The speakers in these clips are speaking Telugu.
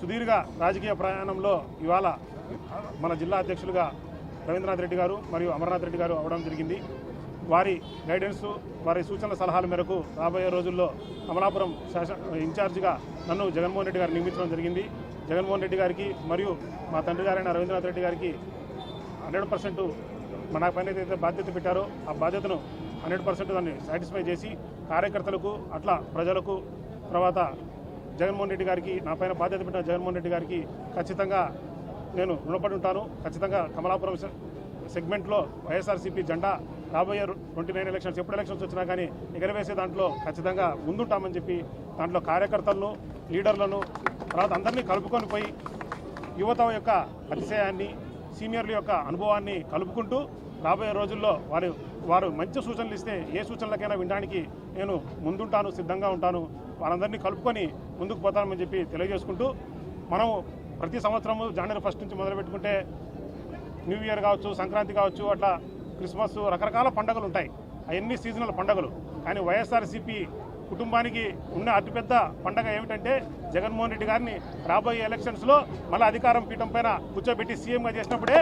సుదీర్ఘ రాజకీయ ప్రయాణంలో ఇవాళ మన జిల్లా అధ్యక్షులుగా రవీంద్రనాథ్ రెడ్డి గారు మరియు అమర్నాథ్ రెడ్డి గారు అవడం జరిగింది. వారి గైడెన్స్ వారి సూచనల సలహాల మేరకు రాబోయే రోజుల్లో అమలాపురం శాసన ఇన్ఛార్జిగా నన్ను జగన్మోహన్ రెడ్డి గారు నియమించడం జరిగింది. జగన్మోహన్ రెడ్డి గారికి మరియు మా తండ్రి గారైన రవీంద్రనాథ్ రెడ్డి గారికి హండ్రెడ్ పర్సెంట్ మన పైన ఏదైతే బాధ్యత పెట్టారో ఆ బాధ్యతను హండ్రెడ్ పర్సెంట్ దాన్ని సాటిస్ఫై చేసి కార్యకర్తలకు అట్లా ప్రజలకు తర్వాత జగన్మోహన్ రెడ్డి గారికి నా పైన బాధ్యత పెట్టిన జగన్మోహన్ రెడ్డి గారికి ఖచ్చితంగా నేను రుణపడి ఉంటాను. ఖచ్చితంగా కమలాపురం సెగ్మెంట్లో వైఎస్ఆర్సీపీ జెండా రాబోయే ట్వంటీ నైన్ ఎలక్షన్స్ ఎప్పుడు ఎలక్షన్స్ వచ్చినా కానీ ఎగరవేసే దాంట్లో ఖచ్చితంగా ముందుంటామని చెప్పి దాంట్లో కార్యకర్తలను లీడర్లను తర్వాత అందరినీ కలుపుకొని పోయి యువత యొక్క అతిశయాన్ని సీనియర్ల యొక్క అనుభవాన్ని కలుపుకుంటూ రాబోయే రోజుల్లో వారు వారు మంచి సూచనలు ఇస్తే ఏ సూచనలకైనా వినడానికి నేను ముందుంటాను సిద్ధంగా ఉంటాను. వారందరినీ కలుపుకొని ముందుకు పోతానని చెప్పి తెలియజేసుకుంటూ మనం ప్రతి సంవత్సరము జనవరి ఫస్ట్ నుంచి మొదలు పెట్టుకుంటే న్యూ ఇయర్ కావచ్చు సంక్రాంతి కావచ్చు అట్లా క్రిస్మస్ రకరకాల పండుగలు ఉంటాయి. అవన్నీ సీజనల్ పండుగలు. కానీ వైఎస్ఆర్సీపీ కుటుంబానికి ఉన్న అతిపెద్ద పండగ ఏమిటంటే జగన్మోహన్ రెడ్డి గారిని రాబోయే ఎలక్షన్స్లో మళ్ళీ అధికారం పీఠం పైన కూర్చోబెట్టి సీఎంగా చేసినప్పుడే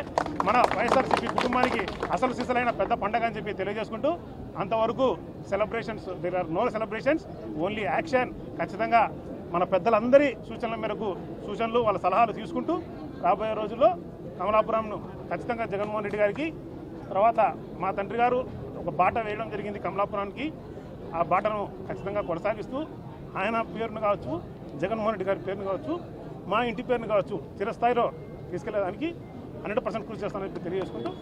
మన వైఎస్ఆర్సీపీ కుటుంబానికి అసలు సిసలైన పెద్ద పండగ అని చెప్పి తెలియజేసుకుంటూ అంతవరకు celebrations there are no celebrations only action ఖచ్చితంగా మన పెద్దలందరి సూచనల మేరకు సూచనలు వాళ్ళ సలహాలు తీసుకుంటూ రాబోయే రోజుల్లో కమలాపురంను ఖచ్చితంగా జగన్మోహన్ రెడ్డి గారికి తర్వాత మా తండ్రి గారు ఒక బాట వేయడం జరిగింది కమలాపురానికి. ఆ బాటను ఖచ్చితంగా కొనసాగిస్తూ ఆయన పేరును కావచ్చు జగన్మోహన్ రెడ్డి గారి పేరును కావచ్చు మా ఇంటి పేరును కావచ్చు చిరస్థాయిలో తీసుకెళ్ళేదానికి హండ్రెడ్ పర్సెంట్ కృషి చేస్తానని తెలియజేసుకుంటూ